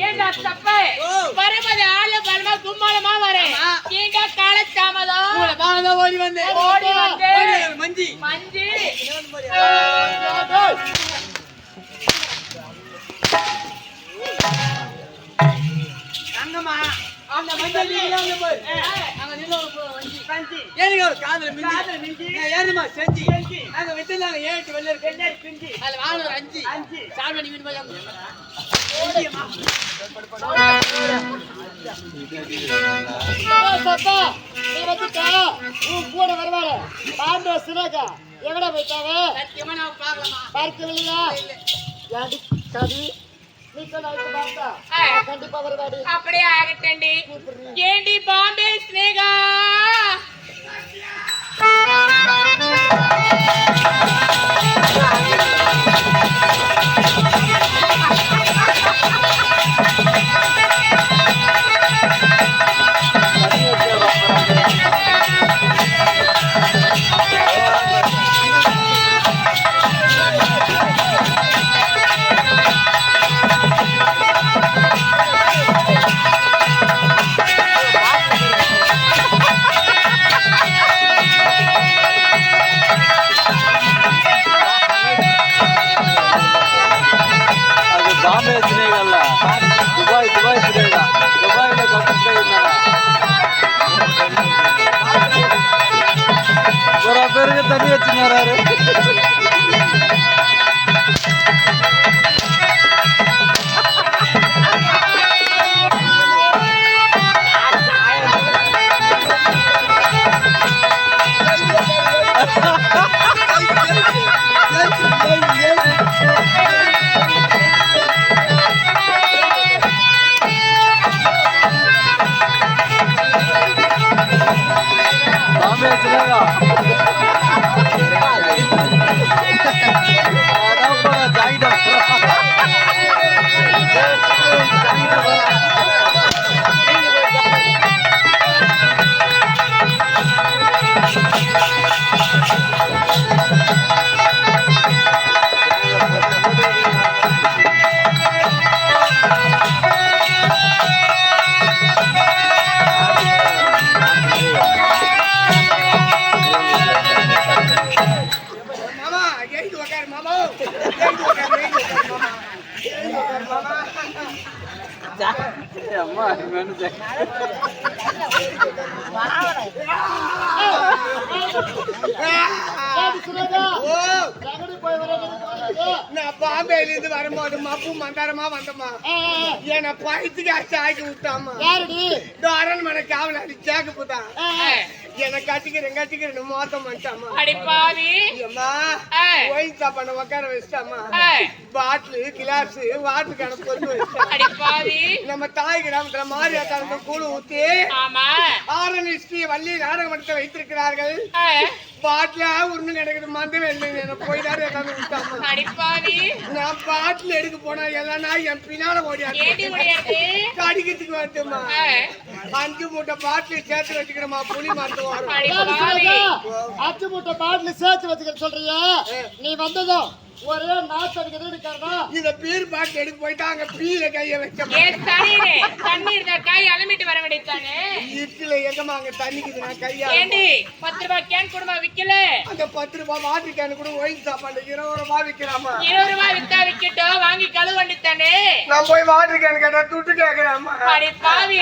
ஏண்டா தப்பு? வரும்போது ஆளு பலமா கும்மாளமா வரேன். ஏண்டா கால தாமதம் பாவம் ஓடி வந்து. மஞ்சி. மஞ்சு. அந்த மஞ்சள் நீங்க போய் அங்க மஞ்சி. ஏனுங்க ஒரு காதல மிஞ்சி. காதல மிஞ்சி. ஏனுமா செஞ்சி. வெள்ள இருக்கு. அதுல வாங்க ஒரு அஞ்சு. அஞ்சு. சாமி நீ போய் அங்க பாப்பா நீ வந்துட்டா உன் கூட வருவாள பாண்டவ சினேகா எங்கடா போயிட்டாங்க சத்தியமா நான் பார்க்கலாமா பார்க்கவில்லையா ஏடி சதி நீ சொன்ன பார்த்தா ஆ. கண்டிப்பா வருவாடி அப்படியே ஆகட்டண்டி ஏண்டி பாம்பே ஸ்னேகா ಅದು போடுங்க நான் பாம்பேல இருந்து வரும்போது மப்பு மந்தாரமா வந்தம்மா. என்ன பயத்துக்கு அடிச்சு ஆக்கி விட்டாமா அரண்மனை காவல் அடி சேக்கு என்ன கட்டிக்கிறேன் கட்டிக்கிறேன் மோத்தம் பண்ணிட்டாமா அடி பாவி. அம்மா. ஒயின் சாப்பாடு உட்கார வச்சிட்டாமா. பாட்டிலு கிளாஸ் பொண்ணு வச்சிட்டா அடி பாவி. நம்ம தாய் கிராமத்துல மாரியாத்தாளுக்கு கூழு ஊத்தி ஆமா. ஆரணி வள்ளி நாடகம் வைத்திருக்கிறார்கள். பாட்டில உருண்டு கிடக்குது மந்த வெள்ளை என்ன போயிடாரு எல்லாமே விட்டாமா அடி பாவி. நான் பாட்டில் எடுக்க போனா எல்லாம் என் பின்னால கடிக்கிறதுக்கு வருதுமா ஆ, அஞ்சு மூட்டை பாட்டில் சேர்த்து வச்சுக்கிறோமா பாவி சினேகா அச்சு மூட்டை பாட்டில் சேர்த்து வச்சுக்க சொல்றியா? நீ வந்ததும் ஒரே அடிக்கிறது காரணம்? இந்த பீர் பாட்டில் எடுக்க போயிட்டா அங்க பீல கைய வச்ச ஏ தண்ணீரே. தண்ணீர் தான். காய் அலமிட்டு வர வேண்டியதானே இட்ல எங்கம்மா அங்க தண்ணிக்குது? நான் கையா ஏண்டி பத்து ரூபாய் கேன் குடும்பம் விக்கல? அந்த பத்து ரூபாய் வாட்டர் கேன் கூட ஒயின் சாப்பாடு இருபது ரூபாய் விக்கிறாமா இருபது ரூபாய் வித்தா விக்கட்டும். வாங்கி கழுவ வேண்டியதானே நான் போய் வாட்டர் கேன் கேட்டா துட்டு கேக்குறாமா அடி பாவி.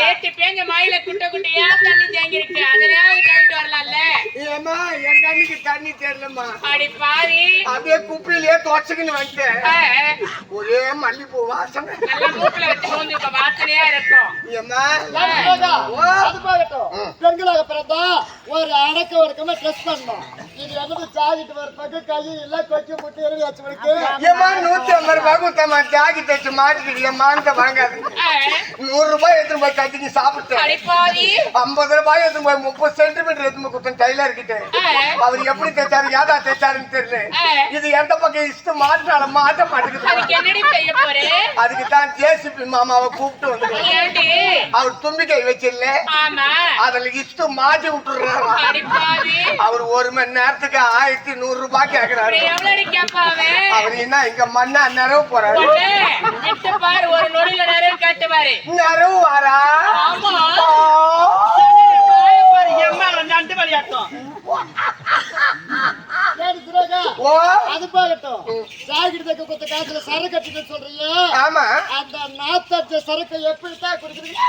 நேத்து பேஞ்ச மழையில குட்டை குட்டையா தண்ணி தேங்கி இருக்கு அதனால கழுவிட்டு வரலாம்ல. ஏமா கண்ணுக்கு தண்ணி தெரியலம்மா. அடி பாவி. அப்படியே குப்பையிலேயே தொடச்சுக்கின்னு வந்துட்டேன். ஒரே மல்லிப்பூ வாசனை. நல்லா மூக்குல வச்சு மூந்து இப்ப வாசனையா இருக்கும் ஏம்மா? ஏடி சினேகா, அது போகட்டும். பெண்களாக பிறந்தா ஒரு அடக்க ஒடுக்கமா ட்ரெஸ் பண்ணணும். இது என்னது சாகிட்டு வர பக்கம் கை இல்ல கொக்கி முட்டி எருவி வச்சு ஏமா நூத்தி ஐம்பது ரூபாய் கொடுத்தம்மா. ஜாக்கி தச்சு மாட்டிட்டு மானத்தை வாங்காது நூறு ரூபாய் எடுத்துட்டு போய் கட்டிக்கு சாப்பிட்டேன் அடி பாவி. ஐம்பது ரூபாய் எடுத்து போய் முப்பது சென்டிமீட்டர் எடுத்து போய் கொடுத்தேன் டைலர் கிட்ட. அவர் எப்படி தைச்சாரு யாதா தைச்சாருன்னு தெரியல. இது எந்த பக்கம் இஷ்ட மாட்டினால மாட்ட மாட்டேங்குது. அதுக்கு என்னடி செய்ய போறே? அதுக்கு தான் ஜேசிபி மாமாவை கூப்பிட்டு வந்து அவர் தும்பிக்கை வச்சிடல ஆமா. அதுல இஷ்ட மாட்டி விட்டுறாரு அவர் ஒரு மணி நேரத்துக்கு ஆயிரத்தி நூறு ரூபாய் கேக்குறாரு. எவ்வளவு கேப்பாவே? அவர் என்ன இங்க மண்ணா நிறவு போறாரு? ஒரு நொடியில நறுவாரு நறுவாரா ஆமா. அது போகட்டும். ஜாக்கெட் தைக்க கொடுத்த காசுல சரக்கு கட்டிட்டு சொல்றீங்க ஆமா. அந்த நாத்தடிச்ச சரக்கை எப்படித்தான் குடிக்கிறீங்க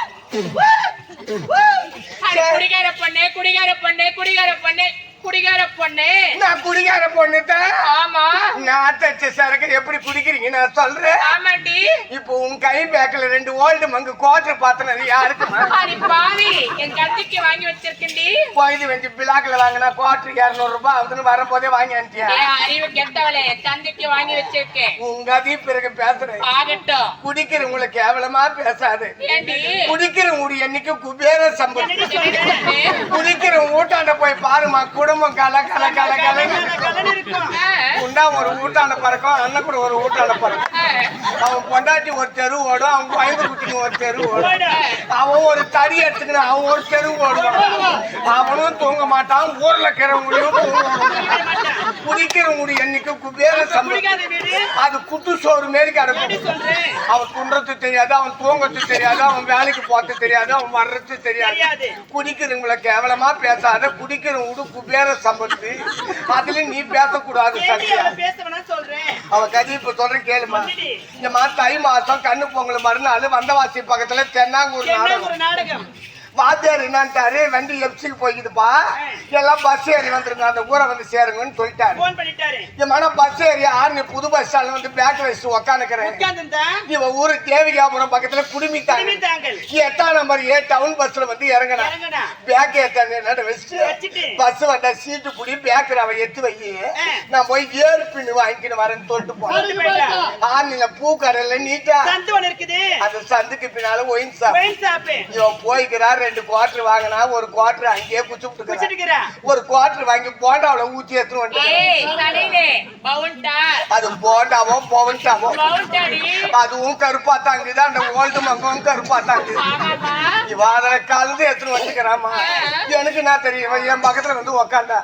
குடிகார பொண்ணு குடிகார பொண்ணு குடிகார பொண்ணு. குடிகார பொண்ணு. நான் குடிகார பொண்ணுதான் ஆமா. நான் தச்ச சரக்கு எப்படி குடிக்கிறீங்க? நான் சொல்றேன். ஆமாண்டி. இப்போ உன் கை பேக்ல ரெண்டு ஓல்டு மங்கு கோட்டர் பாத்தினது யாருக்குமா அடி பாவி. என் கத்திக்கு வாங்கி வச்சிருக்கேன்டி. போயிது வெஞ்சு பிளாக்ல வாங்கினா குவார்டர் இரநூறு ரூபாய் ஆகுதுன்னு வரும்போதே வாங்கி அனுப்பியா? அறிவு கெட்டவளே என் தந்தைக்கு வாங்கி வச்சிருக்கேன். உங்க அதி பிறகு பேசுறேன். ஆகட்டும். குடிக்கிறவங்களை கேவலமா பேசாது. ஏண்டி? குடிக்கிறவங்க என்னைக்கு குபேர சம்பளம்? என்னடி பொண்ணு? குடிக்கிற ஊட்டாண்ட போய் பாருமா குடும்பம் கல கல கல கல. உண்டா ஒரு ஊட்டாண்ட பறக்கும் அண்ணன் கூட ஒரு ஊட்டாண்ட பறக்கும். அவன் பொண்டாட்டி ஒரு தெரு ஓடும் அவன் குழந்தை குட்டிங்க ஒரு தெரு ஓடும். அவன் ஒரு தடி எடுத்துக்கணும் அவன் ஒரு தெரு ஓடுவான். அவனும் தூங்க மாட்டான் ஊர்ல இருக்கிறவங்களையும் தூங்க குடிக்கிறவங்க என்னைக்கு குபேர அது குட்டு சோறு மாரி கிடக்கும் அவன் துண்டறது தெரியாது அவன் தூங்கறது தெரியாது அவன் வேலைக்கு போறது தெரியாது அவன் வர்றது தெரியாது. குடிக்கிறவங்கள கேவலமா பேசாத குடிக்கிறவங்க குபேர சம்பத்து அதுல நீ பேசக்கூடாது அவ கதி இப்ப சொல்றேன் கேளுமா. இந்த மாதிரி தை மாசம் கண்ணு பொங்கல் மறுநாள் வந்தவாசி பக்கத்துல தென்னாங்கூர் நாடகம். வாத்தியார் என்னன்ட்டாரு வண்டி எப்சிக்கு போய்க்குதுப்பா. எல்லாம் பஸ் ஏறி வந்துருங்க அந்த ஊரை வந்து சேருங்கன்னு சொல்லிட்டாரு. என் மன பஸ் ஏறி ஆறு புது பஸ் ஸ்டாண்ட்ல வந்து பேக் வச்சுட்டு உக்காந்துக்கிறேன். இவன் ஊரு தேவிகாபுரம் பக்கத்துல குடுமித்தாங்க எட்டாம் நம்பர் ஏ டவுன் பஸ்ல வந்து இறங்கினா. பேக் ஏத்தாங்க நட வச்சுட்டு. பஸ் வந்தா சீட்டு புடி பேக்கர் அவ எத்து வை. நான் போய் ஏறு பின்னு வாங்கிக்கின்னு வரேன்னு சொல்லிட்டு போனேன். ஆன்லைன்ல பூ கடையில நீட்டா. இருக்குது. அந்த சந்துக்கு பின்னால ஒயின் ஷாப்பு இவன் போய்க்கிறா ரெண்டு குவார்டர் வாங்கினா ஒரு குவார்டர் அங்கேயே குடிச்சிட்டுக்கிறா ஒரு குவார்டர் வாங்கி போண்டாவில ஊத்தி எடுத்துட்டு அது போண்டாவோ பவன்டாவோ. அதுவும் கருப்பா தாங்குது அந்த ஓல்டு மங்கவும் கருப்பா தாங்குது இவ அதில் கலந்து எடுத்துட்டு வந்துக்கிறாமா எனக்கு நான் தெரியும்? என் பக்கத்துல வந்து உக்காந்தா.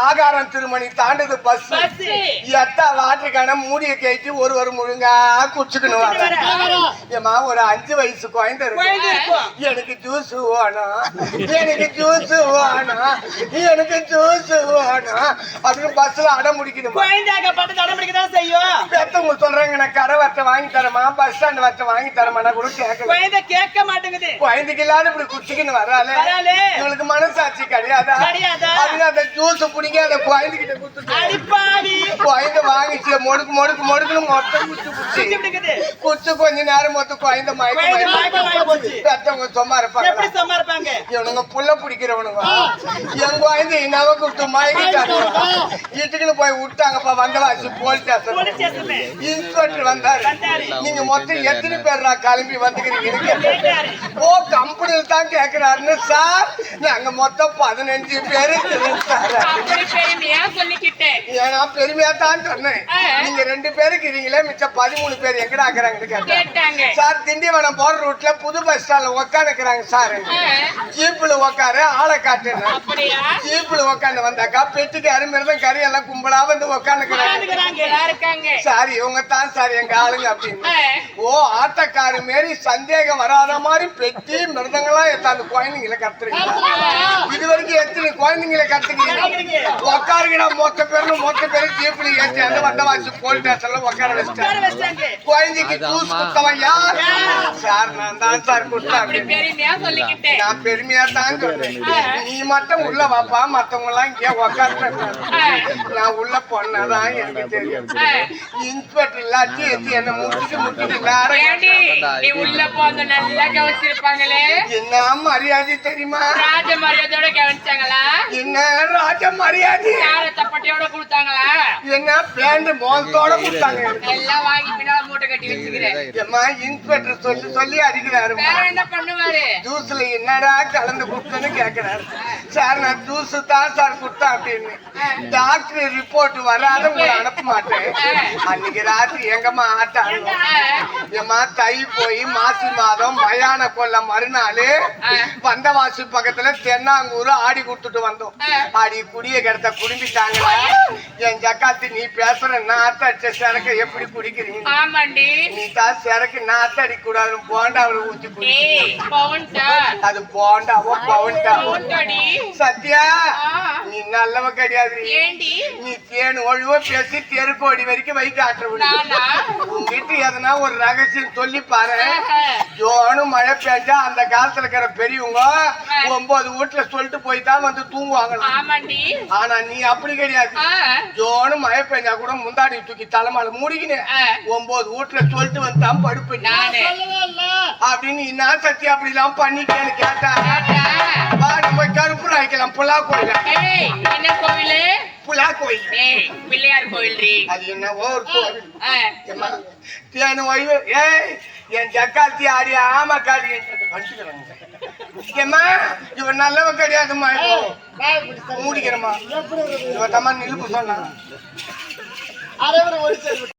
ஆகாரம் திருமணி தாண்டது பஸ் எத்தா வாட்டருக்கான மூடிய கேட்டு ஒரு ஒரு முழுங்கா குடிச்சுக்கணும் வர. ஏம்மா ஒரு அஞ்சு வயசு குழந்தை இருக்கும். எனக்கு ஜூஸ் வேணும் எனக்கு ஜூஸ் வேணும் எனக்கு ஜூஸ் வேணும் அதுக்கு பஸ்ல அடம் முடிக்கணுமா தான் செய்யும். பெத்தவங்க சொல்றாங்க? நான் கடை வட்ட வாங்கி தரமா? பஸ் ஸ்டாண்ட் வட்ட வாங்கி தரமா? கூட கேட்கல. குழந்தை கேட்க மாட்டேங்குது. குழந்தைக்கு இல்லாத இப்படி குச்சிக்கின்னு வராளே. இவளுக்கு மனசாட்சி கிடையாதா? கிடையாதா? அதுங்க அந்த ஜூஸ் பிடிங்க அந்த குழந்தைகிட்ட அடிப்பாடி குழந்தை வாங்கிச்சு. மொடுக்கு மொடுக்கு மொடுக்குன்னு மொத்தம் குச்சி குச்சி. குச்சி கொஞ்ச நேரம் மொத்தம் குழந்தை மயக்க குழந்தை மயக்க மயக்கமாயி போச்சு. பெத்தவங்க சும்மா இருப்பாங்க. எப்படி சும்மா இருப்பாங்க? இவனுங்க புள்ள பிடிக்கிறவனுங்க. என் குழந்தை என்னவோ கொடுத்து மயக்கிட்டாங்க வீட்டுக்குன்னு போய் விட்டாங்கப்பா வந்தவாசி போலீஸ் ஸ்டேஷன் இன்ஸ்பெக்டர் வந்தாரு. நீங்க மொத்தம் எத்தனை பேர் நான் கிளம்பி வந்துக்கிறீங்க. ஓ கம்பெனியில் தான் கேக்குறாருன்னு சார் நாங்க மொத்தம் பதினஞ்சு பேரு ஏன்னா பெருமையா தான் சொன்னேன். நீங்க ரெண்டு பேரு இருக்கிறீங்களே மிச்சம் பதிமூணு பேர் எங்கடா இருக்கிறாங்கன்னு கேட்டாங்க. சார் திண்டிவனம் போற ரூட்ல புது பஸ் ஸ்டாண்ட்ல உக்காந்துக்கிறாங்க சார். உக்காரு ஆளை காட்டுன்னு அப்படியா? ஜீப்ல உக்காந்து வந்தாக்கா பெட்டிக்கு அருமிருந்தும் கறி எல்லாம் கும்பலா வந்து உக்காந்துக்கிறாங்க சார் இவங்க தான் சார் எங்க ஆளுங்க அப்படின்னு. ஓ ஆட்டக்காரு மாரி சந்தேகம் வராத மாதிரி பெட்டி மிருதங்களாம் எத்தாந்து குழந்தைங்களை கத்துறீங்க. இது வரைக்கும் எத்தனை குழந்தைங்களை கத்துக்கிறீங்க? உட்காருங்கடா மொத்த பேரும் மொத்த பேரும் ஜீப்ல ஏற்றி அந்த வந்தவாசி போலீஸ் ஸ்டேஷன்ல உட்கார வச்சுட்டாங்க. குழந்தைக்கு ஜூஸ் கொடுத்தவன் யார்? சார் நான் தான் சார் கொடுத்தேன் அப்படி அப்படின்னு. நான் பெருமையா தான் சொல்றேன் நீ மட்டும் உள்ள வாப்பா மத்தவங்க எல்லாம் இங்கே உட்காந்து நான் உள்ள பொண்ணாதான் எனக்கு தெரியும். இன்ஸ்பெக்டர் எல்லாத்தையும் ஏத்தி என்ன நேரம் ஏண்டி நீ உள்ள போந்து நல்லா கவனிச்சிருப்பாங்களே? என்ன மரியாதை தெரியுமா? ராஜ மரியாதையோட கவனிச்சாங்களா? என்ன ராஜ மரியாதை? யார தப்பட்டியோட கொடுத்தாங்களா? என்ன பேண்ட் கொடுத்தாங்க. எல்லாம் வாங்கி பின்னால மூட்டை கட்டி வச்சுக்கிறேன். ஏம்மா இன்ஸ்பெக்டர் சொல்லி சொல்லி அடிக்கிறாரு என்ன பண்ணுவாரு? ஜூஸ்ல என்னடா கலந்து கொடுத்தேன்னு கேக்குறாரு. சார் நான் ஜூஸ் தான் சார் கொடுத்தேன் அப்படின்னு. டாக்டர் ரிப்போர்ட் வராத உங்களை அனுப்ப மாட்டேன் அன்னைக்கு ராத்திரி எங்கம்மா ஆட்டாங்க ஏம்மா தை போய் மாசி மாதம் மயான கொல்ல மறுநாள் வந்தவாசி பக்கத்துல தென்னாங்கூர் ஆடி கொடுத்துட்டு வந்தோம். ஆடி குடிய கிடத்த குடிம்பிட்டாங்களா? என் ஜக்காத்தி நீ பேசுற நாத்த அடிச்ச சரக்கு எப்படி குடிக்கிறீங்க? நீ தான் சரக்கு நாத்த அடிக்க கூடாது போண்டாவில் ஊத்தி குடி அது போண்டாவோ பவுன்டாடி சத்யா. நீ நல்லவ கிடையாது நீ தேன் ஒழுவ பேசி தெருக்கோடி வரைக்கும் வைக்க நானா? உங்ககிட்ட எதனா ஒரு ரகசியம் சொல்லி பாரு பெஞ்சா அந்த காலத்துல இருக்கிற பெரியவங்க ஒன்பது வீட்டுல சொல்லிட்டு போய் தான் வந்து தூங்குவாங்களாம். ஆமாண்டி. ஆனா நீ அப்படி கிடையாது. ஜோனு மழை பெஞ்சா கூட முந்தாடி தூக்கி தலைமால முடிக்கினேன் ஆ. ஒன்பது வீட்டுல சொல்லிட்டு வந்து தான் இல்ல. அப்படின்னு நான் சத்தி அப்படி எல்லாம் பண்ணிட்டேன்னு கேட்டா நம்ம கருப்பு நாய்க்கலாம் புலா கோயில் ஏய் என்ன கோவிலு? புலா கோயில் பிள்ளையார் கோயில்டி அது என்னவோ ஒரு ஏம்மா, தேனு ஓய்வு ஏய் என் ஜக்காத்தி ஆடி ஆமா காடி ஏம்மா இவன் நல்லவ எப்படி இருக்குது? இவன் தம்மா நிலுப்பு சொன்னா அரைவரை ஒழிச்சு